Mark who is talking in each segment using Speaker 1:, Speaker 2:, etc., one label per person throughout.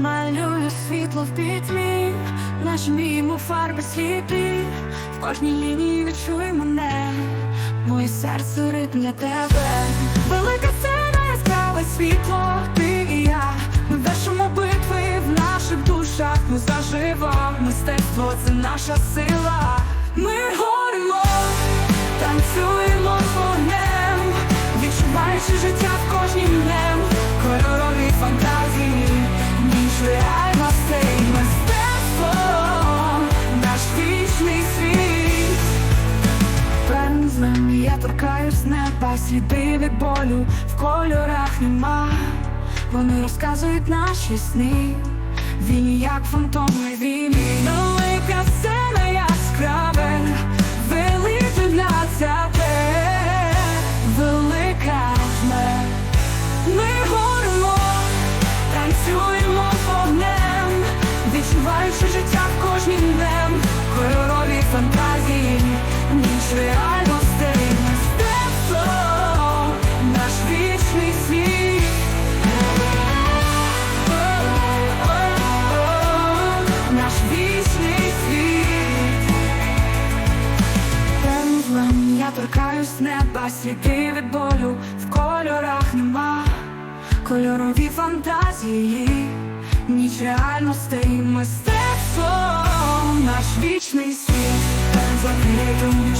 Speaker 1: малюю світло в пітьмі, нажмімо фарби сліпі, в кожній лінії відчуй мене, моє серце ритм для тебе. Велика сцена, яскраве світло, ти і я. Ми вершимо битви в наших душах, ми заживо, мистецтво це наша сила. Ми горимо, танцюємо торкаюсь неба, сліди від болю в кольорах нема. Вони розказують наші сни, війні як фантоми війни. Вічний світ. Пензлем я торкаюсь неба, сліди від болю в кольорах нема, кольорові фантазії, ніч реальностей, мистецтво, наш вічний світ, Пензлем ритм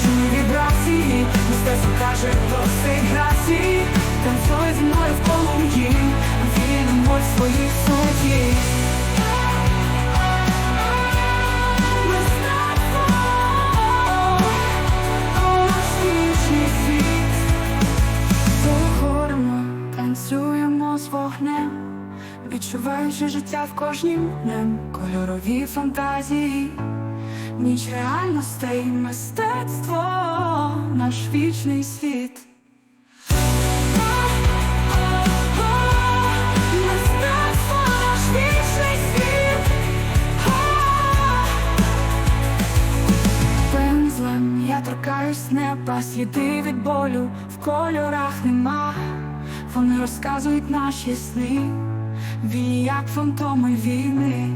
Speaker 1: танцюємо з вогнем, відчуваючи життя в кожній днем, кольорові фантазії, ніч реальностей, мистецтво, наш вічний світ. Я торкаюсь неба, сліди від болю в кольорах нема. Вони розказують наші сни, війні як фантоми війни.